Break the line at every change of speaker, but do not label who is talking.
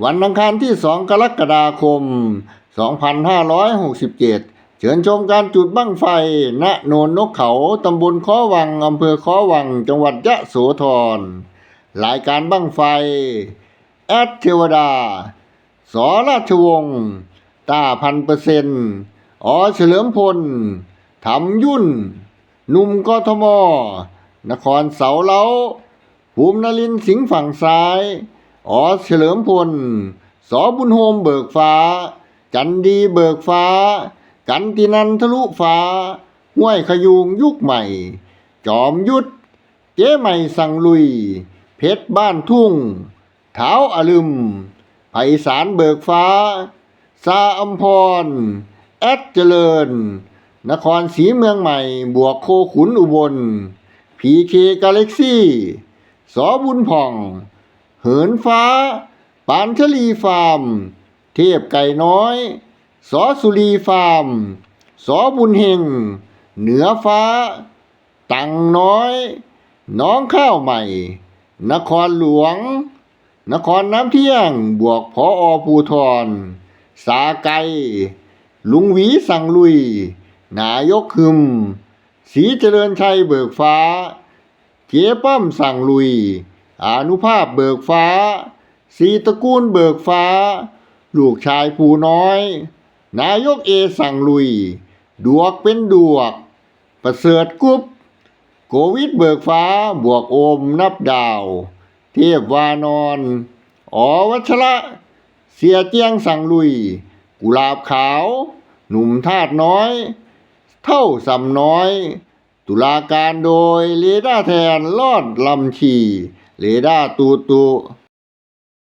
วันอังคารที่ 2 กรกฎาคม 2567 เชิญชมการจุดบั้งไฟ ณ โนนนกเขา ตำบลค้อวัง อำเภอค้อวัง จังหวัดยะโสธร รายการบั้งไฟ แอดเทวดา สอราชวงศ์ตาพันเปอร์เซ็นต์อเฉลิมพลถมยุ่น นุ่มกทม นครเสาเล้าภูมินรินสิงห์ฝั่งซ้าย ออเฉลิมพล สอบุญโฮมเบิกฟ้า จันดีเบิกฟ้า กันตินันทะลุฟ้า ห้วยขยูงยุคใหม่ จอมยุทธ เจ๊ใหม่สั่งลุย เพชรบ้านทุ่ง เท้าอลึมไพศาลเบิกฟ้า ซาอัมพร แอดเจริญ นครศรีเมืองใหม่ บวกโคขุนอุบล พีเคกาเล็กซี่ สอบุญผ่อง เหินฟ้า ปานชลีฟาร์ม เทพไก่น้อย สอสุรีฟาร์ม สอบุญเฮง เหนือฟ้า ตังน้อย น้องข้าวใหม่ นครหลวง นครน้ำเที่ยง บวกพออภูทร สาไก ลุงหวีสั่งลุย นายกคึม สีเจริญชัยเบิกฟ้า เจ๊ป้อมสั่งลุย อนุภาพเบิกฟ้า สีตระกูลเบิกฟ้า ลูกชายผู้น้อย นายกเอสั่งลุย ดวกเป็นดวก ประเสริฐกุ๊บโควิดเบิกฟ้าบวกโอมนับดาว เทพวานอนอวัชระ เสียเจียงสั่งลุย กุลาบขาว หนุ่มทาดน้อย เท่าสำน้อย ตุลาการโดยเรดาแทนลอดลำชี เรดาตูตู